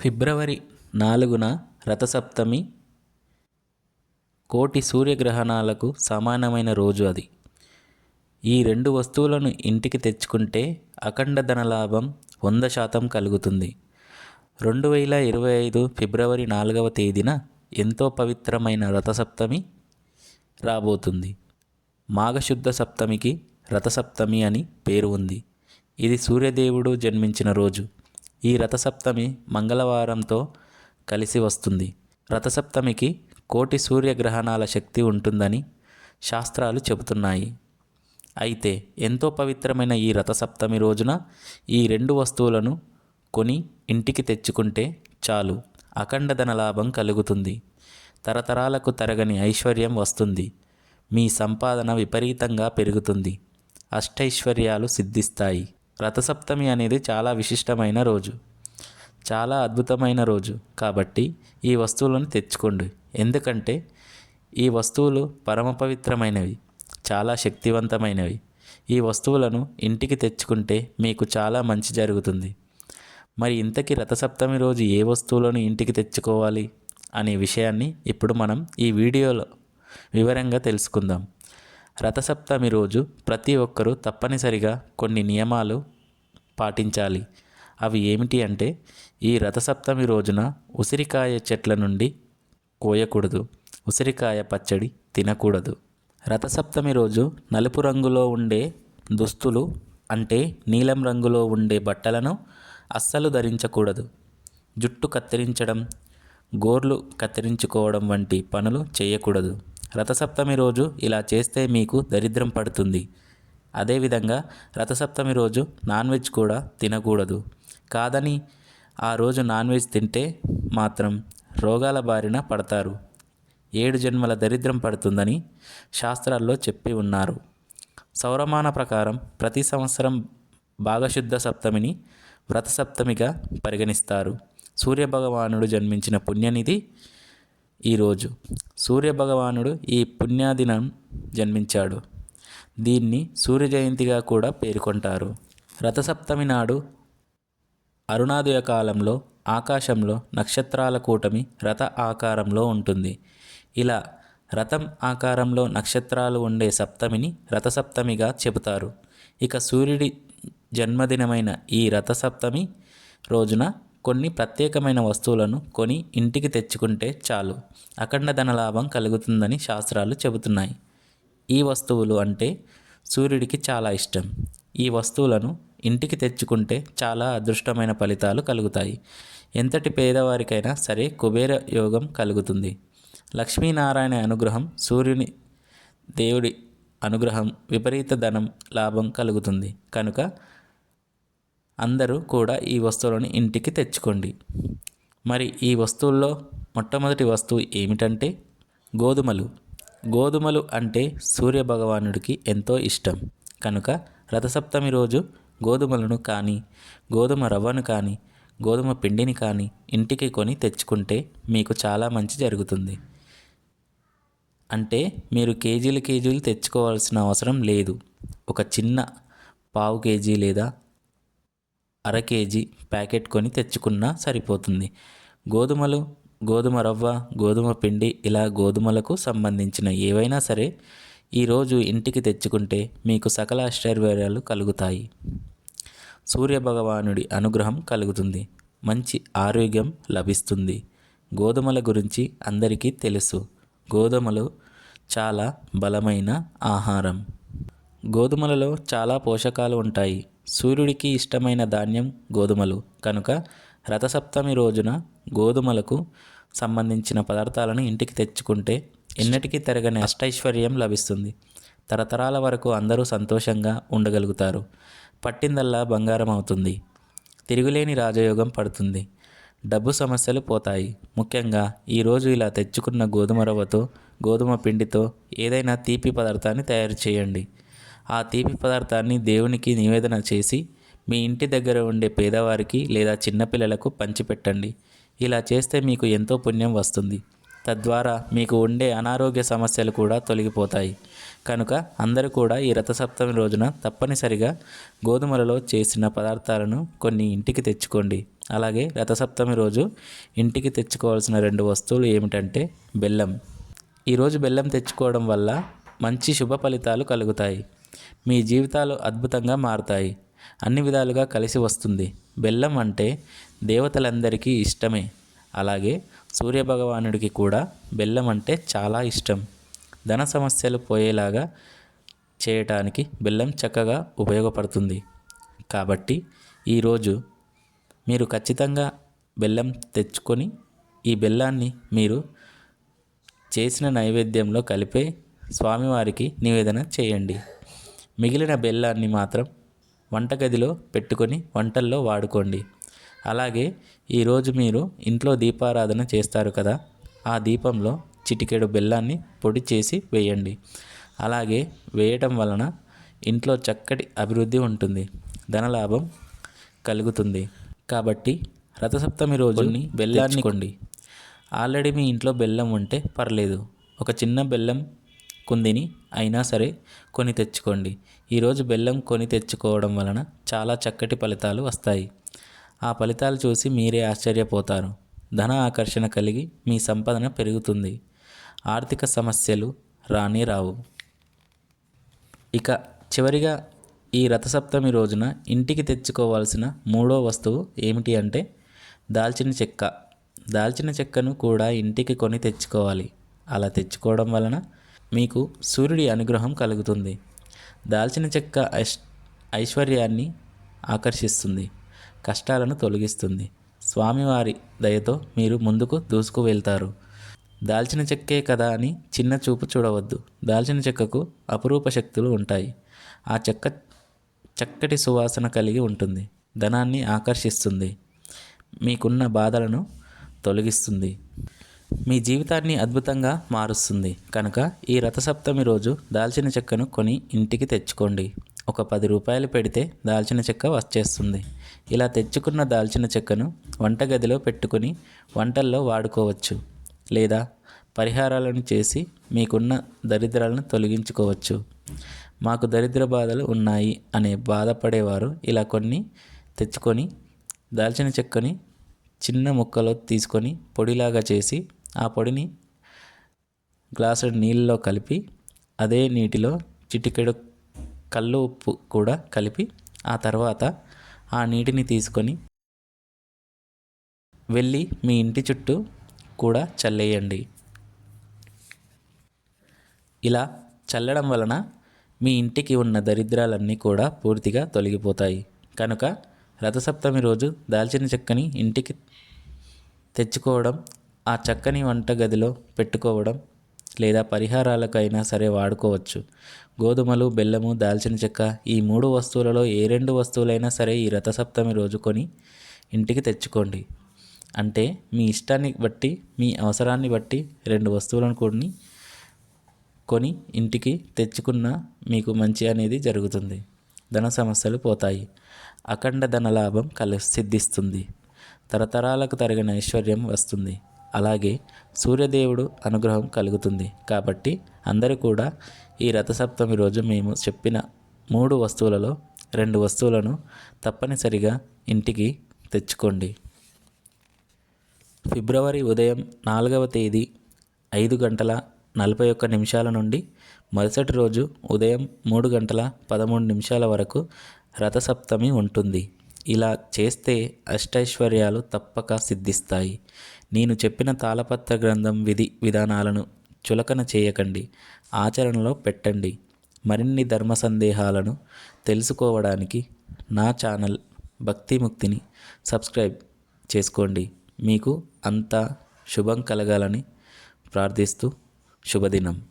ఫిబ్రవరి నాలుగున రథసప్తమి కోటి సూర్యగ్రహణాలకు సమానమైన రోజు అది. ఈ రెండు వస్తువులను ఇంటికి తెచ్చుకుంటే అఖండ ధనలాభం వంద శాతం కలుగుతుంది. రెండు వేల ఇరవై ఐదు ఫిబ్రవరి నాలుగవ తేదీన ఎంతో పవిత్రమైన రథసప్తమి రాబోతుంది. మాఘశుద్ధ సప్తమికి రథసప్తమి అని పేరు ఉంది. ఇది సూర్యదేవుడు జన్మించిన రోజు. ఈ రథసప్తమి మంగళవారంతో కలిసి వస్తుంది. రథసప్తమికి కోటి సూర్యగ్రహణాల శక్తి ఉంటుందని శాస్త్రాలు చెబుతున్నాయి. అయితే ఎంతో పవిత్రమైన ఈ రథసప్తమి రోజున ఈ రెండు వస్తువులను కొని ఇంటికి తెచ్చుకుంటే చాలు. అఖండ ధన లాభం కలుగుతుంది. తరతరాలకు తరగని ఐశ్వర్యం వస్తుంది. మీ సంపాదన విపరీతంగా పెరుగుతుంది. అష్టైశ్వర్యాలు సిద్ధిస్తాయి. రథసప్తమి అనేది చాలా విశిష్టమైన రోజు. చాలా అద్భుతమైన రోజు. కాబట్టి ఈ వస్తువులను తెచ్చుకోండి. ఎందుకంటే ఈ వస్తువులు పరమ పవిత్రమైనవి. చాలా శక్తివంతమైనవి. ఈ వస్తువులను ఇంటికి తెచ్చుకుంటే మీకు చాలా మంచి జరుగుతుంది. మరి ఇంతకీ రథసప్తమి రోజు ఏ వస్తువులను ఇంటికి తెచ్చుకోవాలి? అనే విషయాన్ని ఇప్పుడు మనం ఈ వీడియోలో వివరంగా తెలుసుకుందాం. రథసప్తమి రోజు ప్రతి ఒక్కరూ తప్పనిసరిగా కొన్ని నియమాలు పాటించాలి. అవి ఏమిటి అంటే ఈ రథసప్తమి రోజున ఉసిరికాయ చెట్ల నుండి కోయకూడదు. ఉసిరికాయ పచ్చడి తినకూడదు. రథసప్తమి రోజు నలుపు రంగులో ఉండే దుస్తులు అంటే నీలం రంగులో ఉండే బట్టలను అస్సలు ధరించకూడదు. జుట్టు కత్తిరించడం గోర్లు కత్తిరించుకోవడం వంటి పనులు చేయకూడదు. రథసప్తమి రోజు ఇలా చేస్తే మీకు దరిద్రం పడుతుంది. అదేవిధంగా రథసప్తమి రోజు నాన్ వెజ్ కూడా తినకూడదు. కాదని ఆ రోజు నాన్ వెజ్ తింటే మాత్రం రోగాల బారిన పడతారు. ఏడు జన్మల దరిద్రం పడుతుందని శాస్త్రాల్లో చెప్పి ఉన్నారు. సౌరమాన ప్రకారం ప్రతి సంవత్సరం భాగశుద్ధ సప్తమిని వ్రతసప్తమిగా పరిగణిస్తారు. సూర్యభగవానుడు జన్మించిన పుణ్యనిధి ఈరోజు సూర్యభగవానుడు ఈ పుణ్యాదినం జన్మించాడు. దీన్ని సూర్య జయంతిగా కూడా పేర్కొంటారు. రథసప్తమి నాడు అరుణాదయ కాలంలో ఆకాశంలో నక్షత్రాల కూటమి రథ ఆకారంలో ఉంటుంది. ఇలా రథం ఆకారంలో నక్షత్రాలు ఉండే సప్తమిని రథసప్తమిగా చెబుతారు. ఇక సూర్యుడి జన్మదినమైన ఈ రథసప్తమి రోజున కొన్ని ప్రత్యేకమైన వస్తువులను కొని ఇంటికి తెచ్చుకుంటే చాలు. అఖండ ధనలాభం కలుగుతుందని శాస్త్రాలు చెబుతున్నాయి. ఈ వస్తువులు అంటే సూర్యుడికి చాలా ఇష్టం. ఈ వస్తువులను ఇంటికి తెచ్చుకుంటే చాలా అదృష్టమైన ఫలితాలు కలుగుతాయి. ఎంతటి పేదవారికైనా సరే కుబేర యోగం కలుగుతుంది. లక్ష్మీనారాయణ అనుగ్రహం సూర్యుని దేవుడి అనుగ్రహం విపరీత ధనం లాభం కలుగుతుంది. కనుక అందరూ కూడా ఈ వస్తువులను ఇంటికి తెచ్చుకోండి. మరి ఈ వస్తువుల్లో మొట్టమొదటి వస్తువు ఏమిటంటే గోధుమలు. గోధుమలు అంటే సూర్య భగవానుడికి ఎంతో ఇష్టం. కనుక రథసప్తమి రోజు గోధుమలను కానీ గోధుమ రవ్వను కానీ గోధుమ పిండిని కానీ ఇంటికి కొని తెచ్చుకుంటే మీకు చాలా మంచి జరుగుతుంది. అంటే మీరు కేజీలు కేజీలు తెచ్చుకోవాల్సిన అవసరం లేదు. ఒక చిన్న పావు కేజీ లేదా అర కేజీ ప్యాకెట్ కొని తెచ్చుకున్నా సరిపోతుంది. గోధుమలు గోధుమ రవ్వ గోధుమ పిండి ఇలా గోధుమలకు సంబంధించిన ఏవైనా సరే ఈరోజు ఇంటికి తెచ్చుకుంటే మీకు సకల ఐశ్వర్యాలు కలుగుతాయి. సూర్యభగవానుడి అనుగ్రహం కలుగుతుంది. మంచి ఆరోగ్యం లభిస్తుంది. గోధుమల గురించి అందరికీ తెలుసు. గోధుమలు చాలా బలమైన ఆహారం. గోధుమలలో చాలా పోషకాలు ఉంటాయి. సూర్యుడికి ఇష్టమైన ధాన్యం గోధుమలు. కనుక రథసప్తమి రోజున గోధుమలకు సంబంధించిన పదార్థాలను ఇంటికి తెచ్చుకుంటే ఎన్నటికీ తరగని అష్టైశ్వర్యం లభిస్తుంది. తరతరాల వరకు అందరూ సంతోషంగా ఉండగలుగుతారు. పట్టిందల్లా బంగారం అవుతుంది. తిరుగులేని రాజయోగం పడుతుంది. డబ్బు సమస్యలు పోతాయి. ముఖ్యంగా ఈరోజు ఇలా తెచ్చుకున్న గోధుమ రవ్వతో గోధుమ పిండితో ఏదైనా తీపి పదార్థాన్ని తయారు చేయండి. ఆ తీపి పదార్థాన్ని దేవునికి నివేదన చేసి మీ ఇంటి దగ్గర ఉండే పేదవారికి లేదా చిన్నపిల్లలకు పంచిపెట్టండి. ఇలా చేస్తే మీకు ఎంతో పుణ్యం వస్తుంది. తద్వారా మీకు ఉండే అనారోగ్య సమస్యలు కూడా తొలగిపోతాయి. కనుక అందరూ కూడా ఈ రథసప్తమి రోజున తప్పనిసరిగా గోధుమలలో చేసిన పదార్థాలను కొన్ని ఇంటికి తెచ్చుకోండి. అలాగే రథసప్తమి రోజు ఇంటికి తెచ్చుకోవాల్సిన రెండు వస్తువులు ఏమిటంటే బెల్లం. ఈరోజు బెల్లం తెచ్చుకోవడం వల్ల మంచి శుభ ఫలితాలు కలుగుతాయి. మీ జీవితాలు అద్భుతంగా మారుతాయి. అన్ని విధాలుగా కలిసి వస్తుంది. బెల్లం అంటే దేవతలందరికీ ఇష్టమే. అలాగే సూర్యభగవానుడికి కూడా బెల్లం అంటే చాలా ఇష్టం. ధన సమస్యలు పోయేలాగా చేయటానికి బెల్లం చక్కగా ఉపయోగపడుతుంది. కాబట్టి ఈరోజు మీరు ఖచ్చితంగా బెల్లం తెచ్చుకొని ఈ బెల్లాన్ని మీరు చేసిన నైవేద్యంలో కలిపే స్వామివారికి నివేదన చేయండి. మిగిలిన బెల్లాన్ని మాత్రం వంటగదిలో పెట్టుకొని వంటల్లో వాడుకోండి. అలాగే ఈరోజు మీరు ఇంట్లో దీపారాధన చేస్తారు కదా ఆ దీపంలో చిటికెడు బెల్లాన్ని పొడి చేసి వేయండి. అలాగే వేయటం వలన ఇంట్లో చక్కటి అభివృద్ధి ఉంటుంది ధనలాభం కలుగుతుంది. కాబట్టి రథసప్తమి రోజుని బెల్లాన్ని కొండి ఆల్రెడీ మీ ఇంట్లో బెల్లం ఉంటే పర్లేదు. ఒక చిన్న బెల్లం కుందిని అయినా సరే కొని తెచ్చుకోండి. ఈరోజు బెల్లం కొని తెచ్చుకోవడం వలన చాలా చక్కటి ఫలితాలు వస్తాయి. ఆ ఫలితాలు చూసి మీరే ఆశ్చర్యపోతారు. ధన ఆకర్షణ కలిగి మీ సంపాదన పెరుగుతుంది. ఆర్థిక సమస్యలు రాని రావు. ఇక చివరిగా ఈ రథసప్తమి రోజున ఇంటికి తెచ్చుకోవాల్సిన మూడో వస్తువు ఏమిటి అంటే దాల్చిన చెక్క. దాల్చిన చెక్కను కూడా ఇంటికి కొని తెచ్చుకోవాలి. అలా తెచ్చుకోవడం వలన మీకు సూర్యుడి అనుగ్రహం కలుగుతుంది. దాల్చిన చెక్క ఐశ్ ఐశ్వర్యాన్ని ఆకర్షిస్తుంది. కష్టాలను తొలగిస్తుంది. స్వామివారి దయతో మీరు ముందుకు దూసుకు వెళ్తారు. దాల్చిన చెక్కే కదా అని చిన్న చూపు చూడవద్దు. దాల్చిన చెక్కకు అపురూప శక్తులు ఉంటాయి. ఆ చెక్క చక్కటి సువాసన కలిగి ఉంటుంది. ధనాన్ని ఆకర్షిస్తుంది. మీకున్న బాధలను తొలగిస్తుంది. మీ జీవితాన్ని అద్భుతంగా మారుస్తుంది. కనుక ఈ రథసప్తమి రోజు దాల్చిన చెక్కను కొని ఇంటికి తెచ్చుకోండి. ఒక పది రూపాయలు పెడితే దాల్చిన చెక్క వచ్చేస్తుంది. ఇలా తెచ్చుకున్న దాల్చిన చెక్కను వంటగదిలో పెట్టుకొని వంటల్లో వాడుకోవచ్చు. లేదా పరిహారాలను చేసి మీకున్న దరిద్రాలను తొలగించుకోవచ్చు. మాకు దరిద్ర బాధలు ఉన్నాయి అనే బాధపడేవారు ఇలా కొన్ని తెచ్చుకొని దాల్చిన చెక్కని చిన్న ముక్కలో తీసుకొని పొడిలాగా చేసి ఆ పొడిని గ్లాసు నీళ్ళలో కలిపి అదే నీటిలో చిటికెడు కళ్ళు ఉప్పు కూడా కలిపి ఆ తర్వాత ఆ నీటిని తీసుకొని వెళ్ళి మీ ఇంటి చుట్టూ కూడా చల్లేయండి. ఇలా చల్లడం వలన మీ ఇంటికి ఉన్న దరిద్రాలన్నీ కూడా పూర్తిగా తొలగిపోతాయి. కనుక రథసప్తమి రోజు దాల్చిన చెక్కని ఇంటికి తెచ్చుకోవడం ఆ చక్కని వంటగదిలో పెట్టుకోవడం లేదా పరిహారాలకైనా సరే వాడుకోవచ్చు. గోధుమలు బెల్లము దాల్చిన చెక్క ఈ మూడు వస్తువులలో ఏ రెండు వస్తువులైనా సరే ఈ రథసప్తమి రోజు కొని ఇంటికి తెచ్చుకోండి. అంటే మీ ఇష్టాన్ని బట్టి మీ అవసరాన్ని బట్టి రెండు వస్తువులను కొని కొని ఇంటికి తెచ్చుకున్న మీకు మంచి అనేది జరుగుతుంది. ధన సమస్యలు పోతాయి. అఖండ ధన లాభం కలి సిద్ధిస్తుంది. తరతరాలకు తరిగిన ఐశ్వర్యం వస్తుంది. అలాగే సూర్యదేవుడు అనుగ్రహం కలుగుతుంది. కాబట్టి అందరూ కూడా ఈ రథసప్తమి రోజు మేము చెప్పిన మూడు వస్తువులలో రెండు వస్తువులను తప్పనిసరిగా ఇంటికి తెచ్చుకోండి. ఫిబ్రవరి ఉదయం నాలుగవ తేదీ ఐదు గంటల నలభై ఒక్క నిమిషాల నుండి మరుసటి రోజు ఉదయం మూడు గంటల పదమూడు నిమిషాల వరకు రథసప్తమి ఉంటుంది. ఇలా చేస్తే అష్టైశ్వర్యాలు తప్పక సిద్ధిస్తాయి. నేను చెప్పిన తాళపత్ర గ్రంథం విధి విధానాలను చులకన చేయకండి ఆచరణలో పెట్టండి. మరిన్ని ధర్మ సందేహాలను తెలుసుకోవడానికి నా ఛానల్ భక్తిముక్తిని సబ్స్క్రైబ్ చేసుకోండి. మీకు అంతా శుభం కలగాలని ప్రార్థిస్తూ శుభదినం.